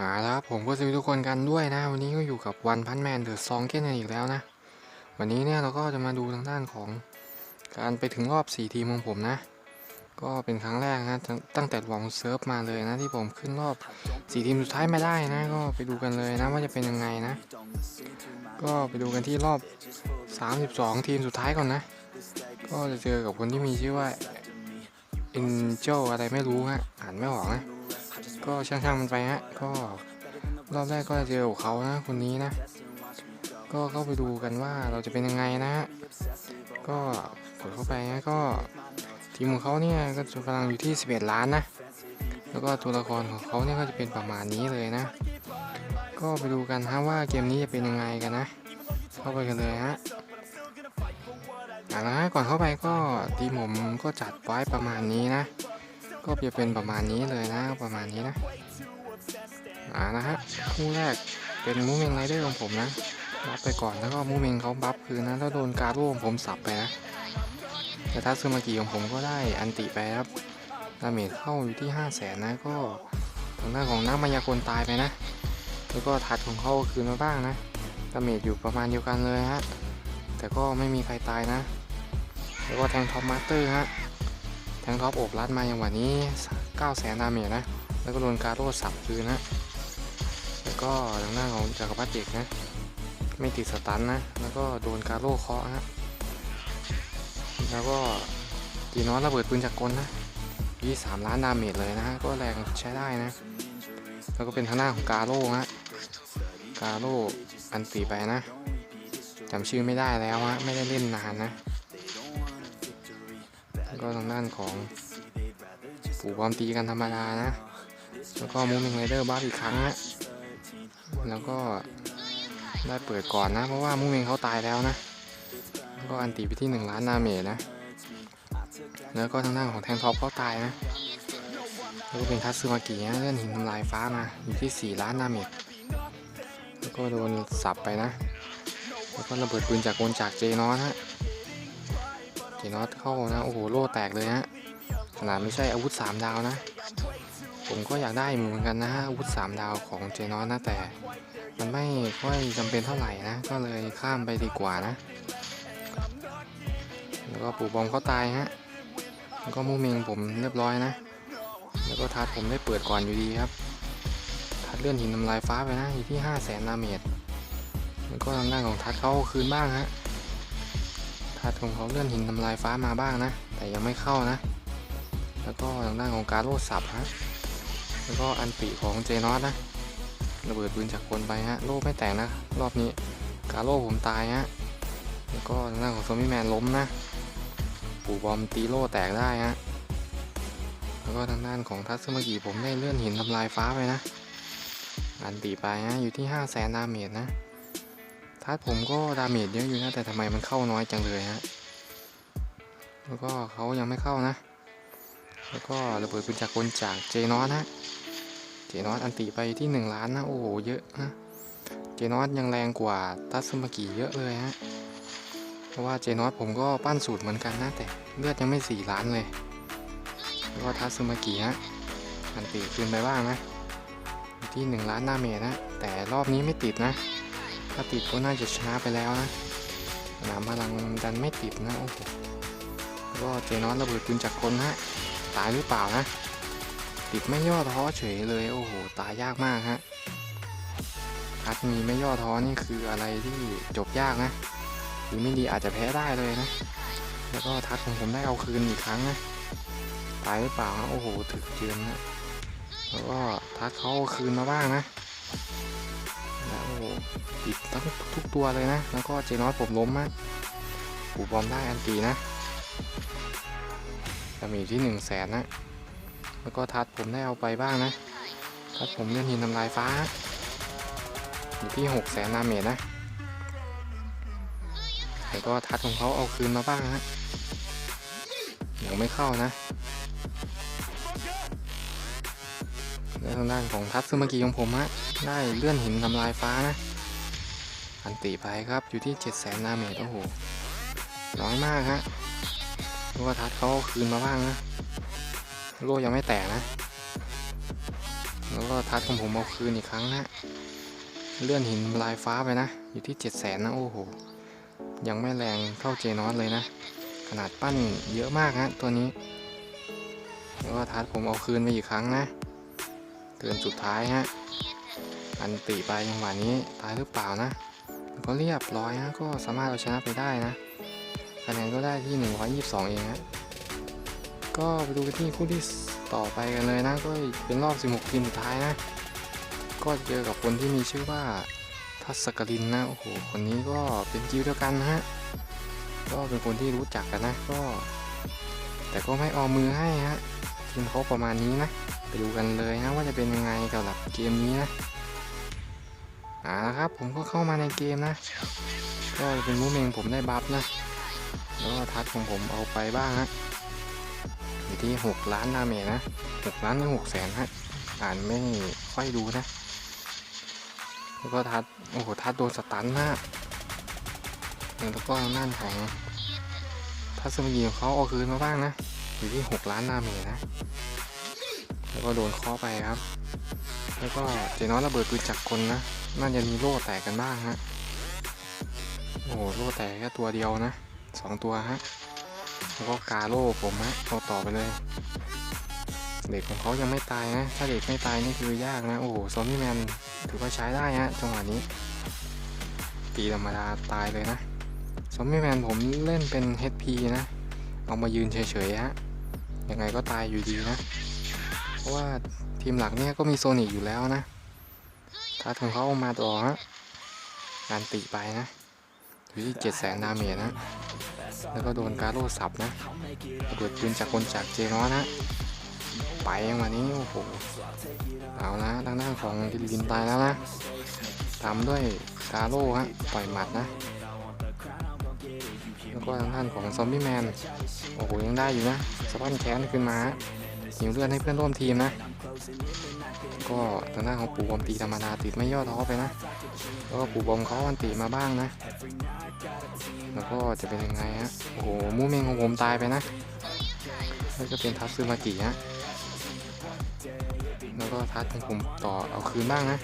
หาแล้วครับผมก็สวัสดีทุกคนกันด้วยนะ วันนี้ก็อยู่กับวันพันแมนเดอะซองเก้นอีกแล้วนะ วันนี้เนี่ยเราก็จะมาดูทางด้านของการไปถึงรอบ 4 ทีมของผมนะ ก็เป็นครั้งแรกนะตั้งตั้งแต่ลองเซิร์ฟมาเลยนะ ที่ผมขึ้นรอบ 4 ทีมสุดท้ายไม่ได้นะ ก็ไปดูกันเลยนะว่าจะเป็นยังไงนะ ก็ไปดูกันที่รอบ 32 ทีมสุดท้ายก่อนนะ ก็จะเจอกับคนที่มีชื่อว่า Angel อะไรไม่รู้ฮะอ่านไม่ออกนะ ก็ช่างๆมันไปฮะก็รอบแรกก็จะเจอเขานะคนนี้นะ ก็เข้าไปดูกันว่าเราจะเป็นยังไงนะฮะก็กดเข้าไปนะก็ทีมของเขาเนี่ยก็จะกำลังอยู่ที่ 11 ล้านนะ แล้วก็ตัวละครของเขาเนี่ยก็จะเป็นประมาณนี้เลยนะ ก็ไปดูกันฮะว่าเกมนี้จะเป็นยังไงกันนะ เข้าไปกันเลยฮะอาละฮะก่อนเข้าไปก็ทีมผมก็จัดไว้ประมาณนี้นะ ก็จะเป็นประมาณนี้เลยนะประมาณนี้นะอ่านะฮะคู่แรกเป็นมูเมงไรเดอร์ของผมนะบัฟไปก่อนแล้วก็มูเมงเขาบัฟคืนนะแล้วโดนการโร่ของผมสับไปนะแต่ทัศซึมากิของผมก็ได้อันติไปครับดาเมจเข้าอยู่ที่ 5 0 0แสนนะก็ทางด้านของนักมายากลตายไปนะ แล้วก็ทัดของเขาคืนมาบ้างนะดาเมจอยู่ประมาณเดียวกันเลยฮะแต่ก็ไม่มีใครตายนะ แล้วก็แทงท็อปมาสเตอร์ฮะ ทงท็อปโอบรัดมาอย่างวันนี้ 9แสนดาเมจนะ แล้วก็โดนการโร่สับคืนนะ แล้วก็ทางหน้าของจักรพรรดิเอกนะ ไม่ติดสตันนะ แล้วก็โดนการโร่เคาะฮะ แล้วก็ตีน้อยระเบิดปืนจักกลนะยี่สามล้านดาเมจเลยนะฮะ ก็แรงใช้ได้นะ แล้วก็เป็นทางหน้าของกาโร่ฮะ กาโร่อันตีไปนะจำชื่อไม่ได้แล้วฮะ ไม่ได้เล่นนานนะ ก็ทางด้านของปู่บอมตีกันธรรมดานะ แล้วก็มูมิงไรเดอร์บ้าอีกครั้งนะแล้วก็ได้เปิดก่อนนะ เพราะว่ามูมิงเขาตายแล้วนะ แล้วก็อันตีไปที่1ล้านดาเมจนะ แล้วก็ทางด้านของแทงท็อปเขาตายนะ แล้วก็เป็นคัตสึมากินะเลื่อนหินทำลายฟ้ามาอยู่ที่ 4 ล้านดาเมจแล้วก็โดนสับไปนะ แล้วก็ระเบิดปืนจากโกนจากเจนอสฮะ เจนอตเข้านะ โอ้โห โล่แตกเลยฮะขนาดไม่ใช่อาวุธ 3 ดาวนะ ผมก็อยากได้เหมือนกันนะฮะอาวุธ 3 ดาวของเจนอตนะแต่ มันไม่ค่อยจำเป็นเท่าไหร่นะ ก็เลยข้ามไปดีกว่านะ แล้วก็ปู่บอมเขาตายฮะแล้วก็มูเมงผมเรียบร้อยนะ แล้วก็ทัดผมได้เปิดก่อนอยู่ดีครับ ทัดเลื่อนหินทำลายฟ้าไปนะอยู่ที่5 0 0แสนาเมจแล้วก็ทางด้านของทัดเขาคืนบ้างฮะ ทัดของเขาเลื่อนหินทำลายฟ้ามาบ้างนะ แต่ยังไม่เข้านะ แล้วก็ทางด้านของการโลดสับฮะแล้วก็อันติของเจนอสนะระเบิดปืนจากคนไปฮะโล่ไม่แตกนะ รอบนี้การโล่ผมตายฮะแล้วก็ทางด้านของโซมิแมนล้มนะปู่บอมตีโล่แตกได้ฮะแล้วก็ทางด้านของทัศมกิผมได้เลื่อนหินทำลายฟ้าไปนะอันติไปฮะอยู่ที่5 0 0แสนดาเมจนะ ทัดผมก็ดาเมจเยอะอยู่นะ แต่ทำไมมันเข้าน้อยจังเลยฮะ แล้วก็เขายังไม่เข้านะ แล้วก็ระเบิดปืนจากกลจากเจนอสฮะ เจนอสอันติไปที่ 1 ล้านนะ โอ้โห เยอะนะ เจนอสยังแรงกว่าทัศมากิเยอะเลยฮะ เพราะว่าเจนอสผมก็ปั้นสูตรเหมือนกันนะ แต่เลือดยังไม่ 4 ล้านเลย แล้วก็ทัศมากิฮะ อันติคืนไปบ้างนะ ที่ 1 ล้านหน้าเมจนะ แต่รอบนี้ไม่ติดนะ ถ้าติดก็น่าจะชนะไปแล้วนะสนามพลังดันไม่ติดนะโอ้โหก็เจนอสระเบิดปืนจากคนฮะตายหรือเปล่านะ ติดไม่ย่อท้อเฉยเลยโอ้โหตายยากมากฮะทัดมีไม่ย่อท้อนี่คืออะไรที่จบยากนะหรือไม่ดีอาจจะแพ้ได้เลยนะ แล้วก็ทัดของผมได้เอาคืนอีกครั้งนะตายหรือเปล่านะโอ้โหถึกเจือนนะแล้วก็ทัดเขาคืนมาบ้างนะ ติดทั้งทุกตัวเลยนะ แล้วก็เจนอสผมล้มมากปูบอมได้อันตีนะดาเมจที่1นึ่งแสนนะ แล้วก็ทัดผมได้เอาไปบ้างนะ ทัดผมเลื่อนหินทำลายฟ้า อยู่ที่6กแสนดาเมจนะแล้วก็ทัดของเขาเอาคืนมาบ้างนะยังไม่เข้านะแล้วทางด้านของทัตซึมากิของผมฮะได้เลื่อนหินทำลายฟ้านะ อันติไปครับอยู่ที่ 7 0 0 0 0นาเมจโอ้โหน้อยมากฮะเพราะว่าทัดเขาคืนมาบ้างนะโลยังไม่แตกนะแล้วก็ทัดของผมเอาคืนอีกครั้งนะเลื่อนหินลายฟ้าไปนะ อยู่ที่ 7 0 0แสนนะโอ้โห ยังไม่แรงเท่าเจนอสเลยนะ ขนาดปั้นเยอะมากนะตัวนี้แล้วก็ทัดผมเอาคืนไปอีกครั้งนะเตือนสุดท้ายฮะอันติไปจังหวะนี้ตายหรือเปล่านะ ก็เรียบร้อยนะก็สามารถเอาชนะไปได้นะคะแนนก็ได้ที่ 122 เองฮะก็ไปดูกันที่คู่ที่ต่อไปกันเลยนะ ก็เป็นรอบ 16 ทีมสุดท้ายนะ ก็เจอกับคนที่มีชื่อว่าทัศกรินนะ โอ้โห คนนี้ก็เป็นกิวเดียวกันนะฮะ ก็เป็นคนที่รู้จักกันนะ ก็ แต่ก็ไม่ออมมือให้ฮะทีมเขาประมาณนี้นะ ไปดูกันเลยนะว่าจะเป็นยังไงกับหลับเกมนี้นะ อ่าละครับผมก็เข้ามาในเกมนะ ก็เป็นมูเมงผมได้บัฟนะ แล้วก็ทัดของผมเอาไปบ้างฮะอยู่ที่ 6 ล้านดาเมจนะ6ล้านถึง6แสนฮะอ่านไม่ค่อยดูนะ แล้วก็ทัดโอ้โหทัดโดนสตันนะแล้วก็นั่นของทัดสมีของเขาเอาคืนมาบ้างนะ อยู่ที่ 6 ล้านดาเมนะ แล้วก็โดนเคาะไปครับ แล้วก็เจนอสระเบิดปืนจักรกลนะ น่าจะมีโล่แตกกันบ้างฮะ โอ้โหโล่แตกแค่ตัวเดียวนะสองตัวฮะ แล้วก็กาโล่ผมฮะเอาต่อไปเลย เด็กของเขายังไม่ตายนะ ถ้าเด็กไม่ตายนี่คือยากนะ โอ้โห ซอมบี้แมนถือว่าใช้ได้ฮะจังหวะนี้ ตีธรรมดาตายเลยนะ ซอมบี้แมนผมเล่นเป็น HP นะ เอามายืนเฉยๆฮะ ยังไงก็ตายอยู่ดีนะ เพราะว่าทีมหลักเนี่ยก็มีโซนิกอยู่แล้วนะ ถ้าถึงเขาเอามาต่อฮะการตีไปนะอยู่ที่7 0 0 0 0 0ดาเมจนะ แล้วก็โดนการโลสับนะระเบิดปืนจากคนจากเจนอนะ ไปย่างวันนี้โอ้โหเอาละทางด้านของดิลินตายแล้วนะตามด้วยกาโร่ฮะปล่อยหมัดนะ แล้วก็ทางด้านของซอมบี้แมน โอ้โหยังได้อยู่นะสะบั้นแขนขึ้นมาหิวเลือดให้เพื่อนร่วมทีมนะ ก็ทางด้านของปู่บอมตีธรรมดาติดไม่ย่อท้อไปนะ แล้วก็ปู่บอมเขาอันติมาบ้างนะ แล้วก็จะเป็นยังไงฮะ โอ้โห มูเมงของผมตายไปนะ แล้วก็เป็นทัตซึมากิฮะ แล้วก็ทัดของผมต่อเอาคืนบ้างนะ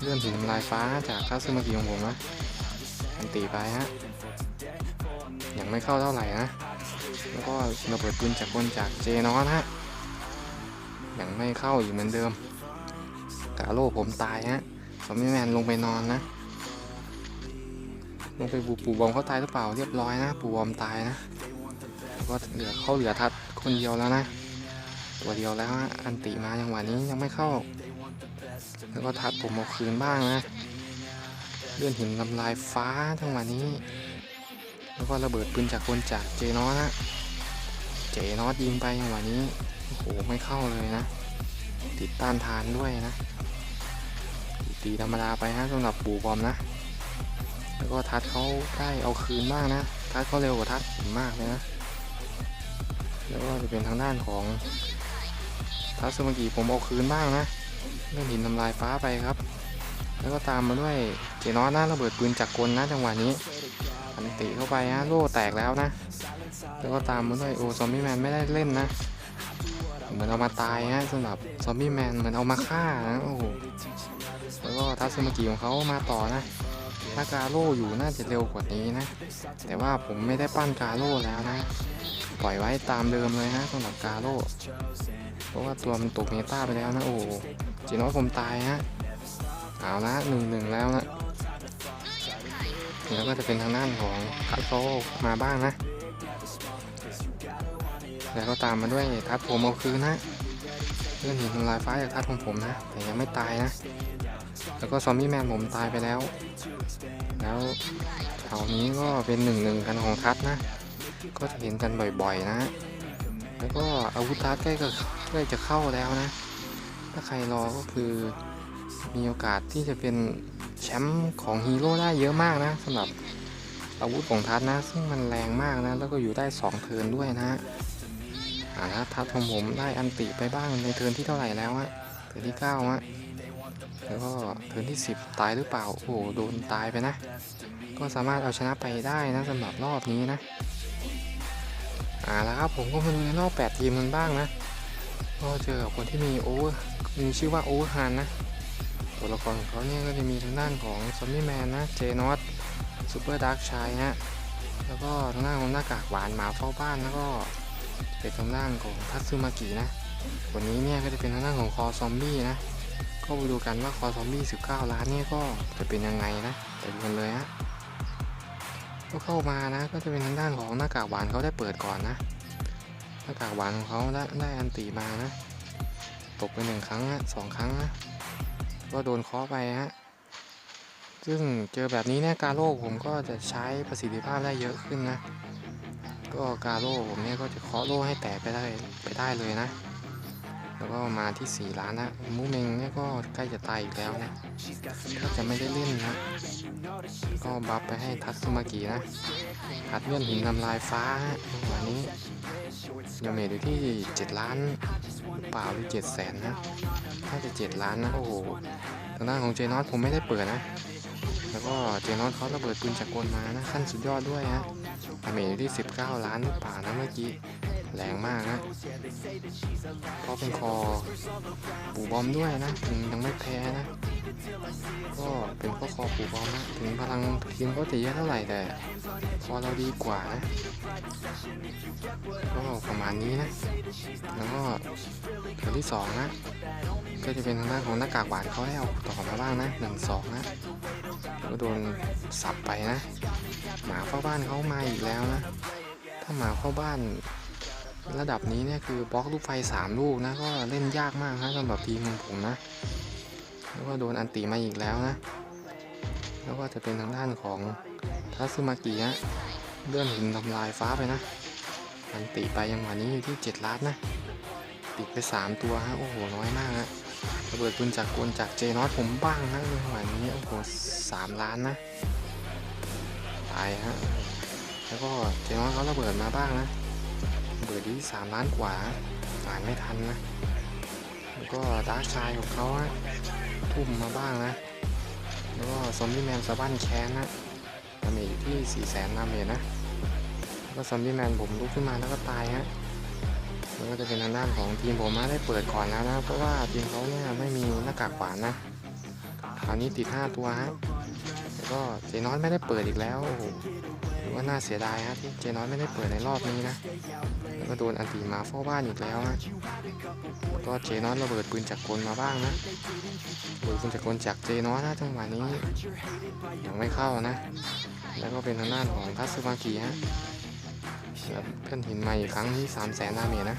เลื่อนสีน้ำลายฟ้าจากทัตซึมากิของผมนะอันตีไปฮะ ยังไม่เข้าเท่าไหร่นะ แล้วก็ระเบิดปืนจากคนจากเจนอนฮะ ยังไม่เข้าอีกเหมือนเดิมกาโลผมตายฮะซอมบี้แมนลงไปนอนนะ ลงไปบูปูบอมเขาตายหรือเปล่าเรียบร้อยนะ ปูบอมตายนะแล้วก็เหลือเขาเหลือทัดคนเดียวแล้วนะ ตัวเดียวแล้วฮะอันติมาจังหวะนี้ยังไม่เข้า แล้วก็ทัดผมเอาคืนบ้างนะเลื่อนหินลำลายฟ้าจังหวะนี้ แล้วก็ระเบิดปืนจากคนจากเจนอสนะเจนอสยิงไปจังหวะนี้ โอ้โหไม่เข้าเลยนะ ติดต้านทานด้วยนะ ตีธรรมดาไปฮะสำหรับปูบอมนะ แล้วก็ทัดเขาได้เอาคืนบ้างนะ ทัดเขาเร็วกว่าทัดมมากเลยนะ แล้วก็จะเป็นทางด้านของทัดสมกิผมเอาคืนบ้างนะเล่นหินทำลายฟ้าไปครับ แล้วก็ตามมาด้วยเจนอสนะระเบิดปืนจักรกลนะจังหวะนี้อันติเข้าไปฮะโล่แตกแล้วนะ แล้วก็ตามมาด้วยโอซอมบี้แมนไม่ได้เล่นนะ เหมือนเอามาตายฮะสำหรับซอมบี้แมนเหมือนเอามาฆ่านะโอ้โหแล้วก็ทัศมกิของเขามาต่อนะถ้ากาโร่อยู่น่าจะเร็วกว่านี้นะ แต่ว่าผมไม่ได้ปั้นกาโร่แล้วนะ ปล่อยไว้ตามเดิมเลยนะสำหรับกาโร่เพราะว่าตัวมันตกเมตาไปแล้วนะโอ้จีน้อยผมตายฮะเอาละหนึ่งหนึ่งแล้วนะแล้วก็จะเป็นทางด้านของคัตโซมาบ้างนะ แล้วก็ตามมาด้วยทัดผมเอาคืนนะเลื่อนเหินทำลายฟ้าจากทัดของผมนะ แต่ยังไม่ตายนะ แล้วก็ซอมบี้แมนผมตายไปแล้ว แล้วแถวนี้ก็เป็นหนึ่งหนึ่งกันของทัดนะ ก็จะเห็นกันบ่อยๆนะ แล้วก็อาวุธทัดใกล้กับใกล้จะเข้าแล้วนะ ถ้าใครรอก็คือมีโอกาสที่จะเป็นแชมป์ของฮีโร่ได้เยอะมากนะสำหรับอาวุธของทัดนะ ซึ่งมันแรงมากนะ แล้วก็อยู่ได้ 2 เทิร์นด้วยนะ อ่านะทัดของผมได้อันติไปบ้างในเทิร์นที่เท่าไหร่แล้วอะเทิร์นที่9ฮะแล้วก็เทิร์นที่10ตายหรือเปล่า โอ้โหโดนตายไปนะ ก็สามารถเอาชนะไปได้นะสำหรับรอบนี้นะอ่าแล้วครับผมก็มาดูในรอบ8ทีมกันบ้างนะก็เจอกับคนที่มีโอเวอร์มีชื่อว่าโอเวอร์ฮานนะตัวละครของเขาเนี่ยก็จะมีทางด้านของซอมบี้แมนนะ เจนอตซูเปอร์ดาร์กชายฮะ แล้วก็ทางด้านของหน้ากากหวานหมาเฝ้าบ้านแล้วก็ เป็นทางด้านของทัตซึมากินะวันนี้เนี่ยก็จะเป็นทางด้านของคอซอมบี้นะ ก็ไปดูกันว่าคอซอมบี้ 19 ล้านเนี่ยก็จะเป็นยังไงนะไปดูกันเลยฮะก็เข้ามานะ ก็จะเป็นทางด้านของหน้ากากหวานเขาได้เปิดก่อนนะ หน้ากากหวานของเขาได้ได้อันตีมานะ ตกไปหนึ่งครั้งนะสองครั้งนะก็โดนเคาะไปฮะซึ่งเจอแบบนี้เนี่ยการโร่ผมก็จะใช้ประสิทธิภาพได้เยอะขึ้นนะ ก็กาโร่ผมเนี่ยก็จะเคาะโล่ให้แตกไปได้ไปได้เลยนะ แล้วก็มาที่ 4 ล้านนะมูเมงเนี่ยก็ใกล้จะตายอีกแล้วนะถ้าจะไม่ได้เล่นนะ ก็บัฟไปให้ทัตสึมากินะหัดเลื่อนหินทำลายฟ้าฮะจังหวะนี้ยาเมดอยู่ที่ 7 ล้านเปล่าหรือ7แสนนะถ้าจะ 7 ล้านนะ โอ้โหทางด้านของเจนอสผมไม่ได้เปิดนะ แล้วก็เจนอสเขาระเบิดปืนจักรกลมานะขั้นสุดยอดด้วยฮะยาเมดอที่ 19 ล้านหรือเปล่านะเมื่อกี้ แรงมากนะเพราะเป็นคอปูบอมด้วยนะถึงยังไม่แพ้นะ ก็เป็นข้อคอปูบอมนะ ถึงพลังทีมก็จะเยอะเท่าไหร่แต่พอเราดีกว่านะก็ประมาณนี้นะ แล้วก็ตัวที่สองนะ ก็จะเป็นทางด้านของหน้ากากหวานเขาได้เอาต่อมาบ้างนะหนึ่งสองนะ แล้วก็โดนสับไปนะ หมาเฝ้าบ้านเขามาอีกแล้วนะ ถ้าหมาเข้าบ้านระดับนี้เนี่ยคือบล็อกลูกไฟ3ลูกนะก็เล่นยากมากนะสำหรับทีมของผมนะ แล้วก็โดนอันติมาอีกแล้วนะ แล้วก็จะเป็นทางด้านของทัตสึมากินะเลื่อนหินทำลายฟ้าไปนะอันติไปยังวะนี้อยู่ที่ 7 ล้านนะ ติดไป 3 ตัวฮะโอ้โหน้อยมากนะ ระเบิดปืนจากกลจากเจนอสผมบ้างนะในหวนี้โอ้โห3ล้านนะตายฮะแล้วก็เจนอสเขาระเบิดมาบ้างนะระเบิดที่3ล้านกว่าอ่านไม่ทันนะแล้วก็ดาร์ชายของเขาฮะทุ่มมาบ้างนะแล้วก็ซอมบี้แมนสะบั้นแค้นนะดาเมจอยู่ที่4 0 0แสนดาเมจนะแล้วก็ซอมบี้แมนผมลุกขึ้นมาแล้วก็ตายฮะ แล้วก็จะเป็นทางด้านของทีมผมมาได้เปิดก่อนแล้วนะ เพราะว่าทีมเขาเนี่ยไม่มีหน้ากากขวานนะคราวนี้ติด 5 ตัวฮะแล้วก็เจนอสไม่ได้เปิดอีกแล้วหถือว่าน่าเสียดายฮะที่เจนอสไม่ได้เปิดในรอบนี้นะแล้วก็โดนอันตีมาเฝ้าบ้านอีกแล้วฮะแล้วก็เจนอสระเบิดปืนจากกลมาบ้างนะระเบิดปืนจากกลจากเจนอสนะจังหวะนี้ยังไม่เข้านะ แล้วก็เป็นทางด้านของทัตสึมากิฮะ เพื่อนหินมาอีกครั้งที่3 0 0แสนดาเมจนะ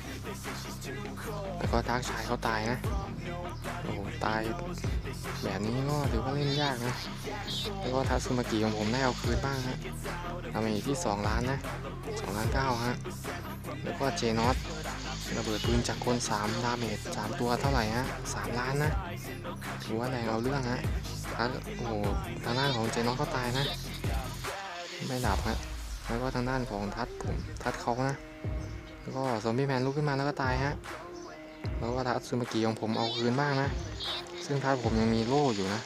แล้วก็ทักชายเขาตายนะ โอ้โห ตายแบบนี้ก็ถือว่าเล่นยากนะ แล้วก็ทัตสึมากิของผมได้เอาคืนบ้างฮะดาเมจที่ 2 ล้านนะ2ล้าน9ฮะ แล้วก็เจนอสระเบิดปืนจากคน 3 ดาเมจ3ตัวเท่าไหร่ฮะ3ล้านนะถือว่าแรงเอาเรื่องฮะทัดโอ้โหทางด้านของเจนอสก็ตายนะ ไม่ดับฮะ แล้วก็ทางด้านของทัดผมทัดเขานะ แล้วก็ซอมบี้แมนลุกขึ้นมาแล้วก็ตายฮะ แล้วก็ทัดซูมากิของผมเอาคืนบ้างนะ ซึ่งทัดผมยังมีโล่อยู่นะ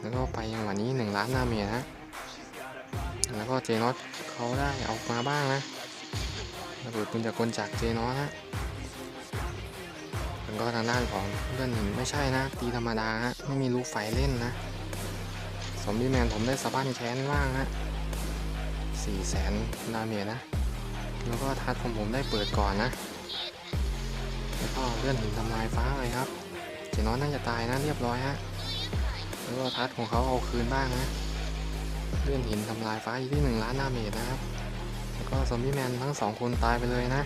แล้วก็ไปยังวันนี้1ล้านดาเมจฮะแล้วก็เจนอสเขาได้เอามาบ้างนะระเบิดปืนจากกลจากเจนอสฮะแล้วก็ทางด้านของเลื่อนหินไม่ใช่นะ ตีธรรมดาฮะ ไม่มีลูกไฟเล่นนะซอมบี้แมนผมได้สะบั้นแค้นบ้างฮะ สี่แสนดาเมจนะ แล้วก็ทัดของผมได้เปิดก่อนนะ แล้วก็เลื่อนหินทำลายฟ้าเลยครับ เจนอสน่าจะตายนะเรียบร้อยฮะ แล้วก็ทัดของเขาเอาคืนบ้างนะ เลื่อนหินทำลายฟ้าอยู่ที่หนึ่งล้านดาเมจนะครับ แล้วก็ซอมบี้แมนทั้งสองคนตายไปเลยนะ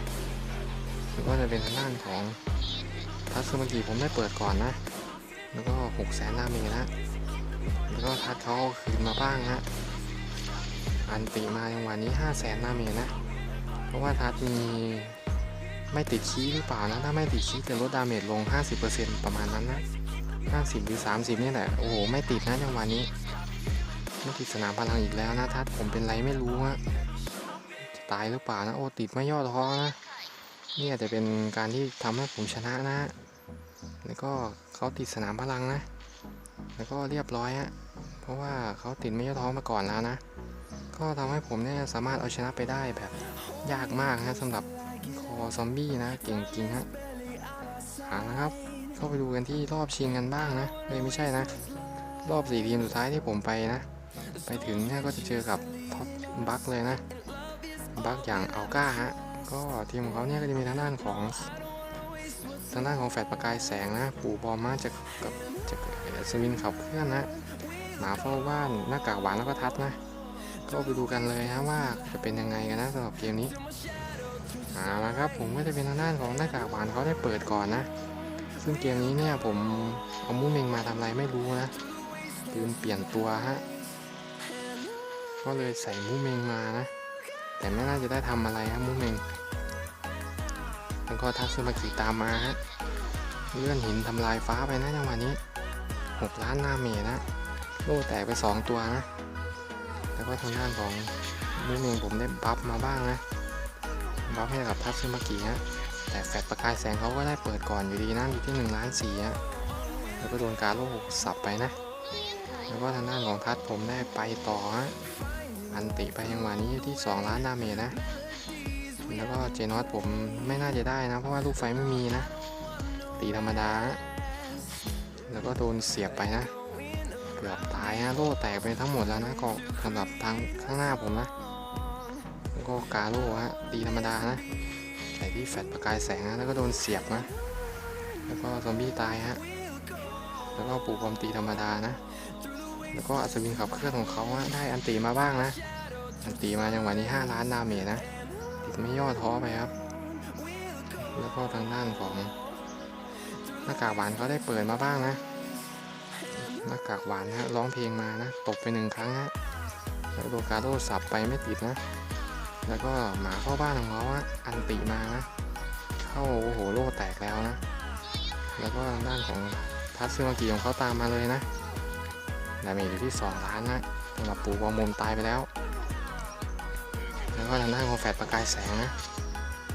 แล้วก็จะเป็นทางด้านของทัตสึมากิผมได้เปิดก่อนนะ แล้วก็หกแสนดาเมจนะ แล้วก็ทัดเขาเอาคืนมาบ้างฮะ อันติมาจังหวะนี้5 0 0แสนดาเมนะ เพราะว่าทัดมีไม่ติดคีหรือเปล่านะ ถ้าไม่ติดคีจะลดดาเมจลง 50%ประมาณนั้นนะ 50 หรือ 30 นี่แหละ โอ้โห ไม่ติดนะจังหวะนี้ ไม่ติดสนามพลังอีกแล้วนะทัดผมเป็นไรไม่รู้ฮะจะตายหรือเปล่านะ โอ้ติดไม่ย่อท้อนะนี่อาจจะเป็นการที่ทำให้ผมชนะนะ แล้วก็เขาติดสนามพลังนะ แล้วก็เรียบร้อยฮะ เพราะว่าเขาติดไม่ย่อท้อมาก่อนแล้วนะ ก็ทำให้ผมเนี่ยสามารถเอาชนะไปได้แบบยากมากนะสำหรับคอซอมบี้นะเก่งจริงฮะเอาละครับ เข้าไปดูกันที่รอบชิงกันบ้างนะเลยไม่ใช่นะ รอบสี่ทีมสุดท้ายที่ผมไปนะ ไปถึงเนี่ยก็จะเจอกับท็อปบัคเลยนะ บัคอย่างอัลก้าฮะก็ทีมของเขาเนี่ยก็จะมีทางด้านของทางด้านของแฟดประกายแสงนะ ปู่บอมมาจากกับจากสวินขับเคลื่อนนะ หมาเฝ้าบ้านหน้ากากหวานแล้วก็ทัดนะ ก็ไปดูกันเลยนะว่าจะเป็นยังไงกันนะสำหรับเกมนี้เอาละครับผมก็จะเป็นทางด้านของหน้ากากหวานเขาได้เปิดก่อนนะ ซึ่งเกมนี้เนี่ยผมเอามูเมงมาทำอะไรไม่รู้นะลืมเปลี่ยนตัวฮะก็เลยใส่มูเมงมานะ แต่ไม่น่าจะได้ทำอะไรครับมูเมงแล้วก็ทักซึมากิตามมาฮะเลื่อนหินทำลายฟ้าไปนะจังหวะนี้ 6 ล้านหน้าเมนะโล่แตกไป 2 ตัวนะ แล้วก็ทางด้านของมูเมงผมได้บัฟมาบ้างนะบัฟให้กับทัตซึมากิฮะแต่แฟดประกายแสงเขาก็ได้เปิดก่อนอยู่ดีนะอยู่ที่1ล้านสี่ฮะแล้วก็โดนการโล่สับไปนะ แล้วก็ทางด้านของทัตผมได้ไปต่อฮะอันติไปยังวะนี้ที่ 2 ล้านดาเมจนะแล้วก็เจนอสผมไม่น่าจะได้นะ เพราะว่าลูกไฟไม่มีนะ ตีธรรมดา แล้วก็โดนเสียบไปนะ เกือบตายฮะโล่แตกไปทั้งหมดแล้วนะก็สำหรับ ทางข้างหน้าผมนะแล้วก็กาโล่ฮะตีธรรมดานะใส่ที่แฟดประกายแสงนะแล้วก็โดนเสียบนะแล้วก็ซอมบี้ตายฮะแล้วก็ปูความตีธรรมดานะแล้วก็อัศวินขับเคลื่อนของเขาฮะได้อันตีมาบ้างนะ อันตีมาจังหวะนี้ 5 ล้านดาเมจนะติดไม่ย่อท้อไปครับ แล้วก็ทางด้านของหน้ากากหวานเขาได้เปิดมาบ้างนะ หน้ากากหวานฮะร้องเพลงมานะตกไปหนึ่งครั้งฮะ โดการโดสับไปไม่ติดนะ แล้วก็หมาเข้าบ้านของเขาฮะอันติมานะ เข้าโอ้โหโล่แตกแล้วนะ แล้วก็ทางด้านของทัตซึมากิของเขาตามมาเลยนะดาเมจอยู่ที่ 2 ล้านนะสำหรับปูวอมุมตายไปแล้ว แล้วก็ทางด้านของแฟดประกายแสงนะ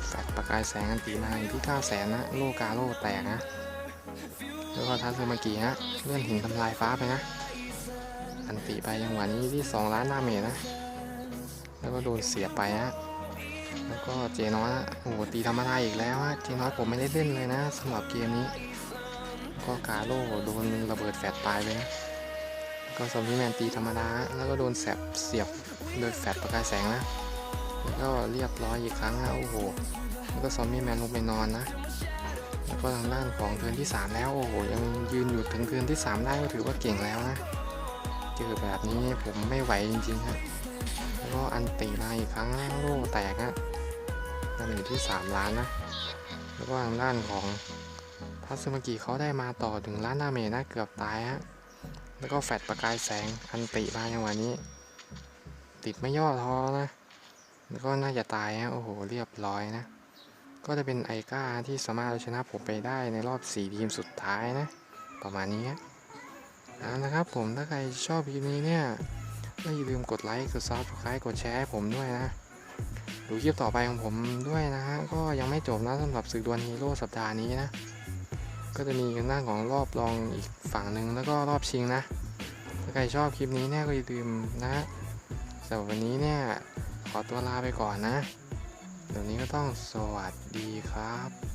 แฟดประกายแสงอันตีมาอยู่ที่ 9 0 0แสนนะ โลกาโลแตกนะ แล้วก็ทัซึมากิฮะเลื่อนหินทำลายฟ้าไปนะ อันตีไปยังหวะนี้ที่ 2 ล้านดาเมนะ แล้วก็โดนเสียบไปฮะ แล้วก็เจนอสโอ้โหตีธรรมดาอีกแล้วฮะ เจนอสผมไม่ได้เล่นเลยนะสำหรับเกมนี้ ก็กาโลโดนระเบิดแฟดตายไปนะก็ซอมบี้แมนตีธรรมดา แล้วก็โดนแสบเสียบโดยแฟดประกายแสงนะ แล้วก็เรียบร้อยอีกครั้งนะโอ้โห แล้วก็ซอมบี้แมนลงไปนอนนะ แล้วก็ทางด้านของเทินที่ 3 แล้วโอ้โหยังยืนอยู่ถึงเทินที่ 3 ได้ก็ถือว่าเก่งแล้วนะ เจอแบบนี้ผมไม่ไหวจริงๆครับแล้วก็อันตีมาอีกครั้งโล่แตกนะนั่นอยู่ที่ 3 ล้านนะแล้วก็ทางด้านของทัตสึมกิเขาได้มาต่อถึงล้านดาเมนะเกือบตายฮะแล้วก็แฟดประกายแสงอันติมาในวันนี้ ติดไม่ย่อท้อนะ แล้วก็น่าจะตายฮะโอ้โหเรียบร้อยนะ ก็จะเป็นไอก้าที่สามารถเอาชนะผมไปได้ในรอบ 4 ทีมสุดท้ายนะ ประมาณนี้ฮะ เอาละครับผมถ้าใครชอบคลิปนี้เนี่ยก็อย่าลืมกดไลค์กดซับสไครต์กดแชร์ให้ผมด้วยนะดูคลิปต่อไปของผมด้วยนะฮะก็ยังไม่จบนะสำหรับศึกดวลฮีโร่สัปดาห์นี้นะ ก็จะมีกันด้าของรอบรองอีกฝั่งหนึ่งแล้วก็รอบชิงนะ ถ้าใครชอบคลิปนี้เนี่ยก็อย่าลืมนะสำหรับวันนี้เนี่ยขอตัวลาไปก่อนนะเดี๋ยวนี้ก็ต้องสวัสดีครับ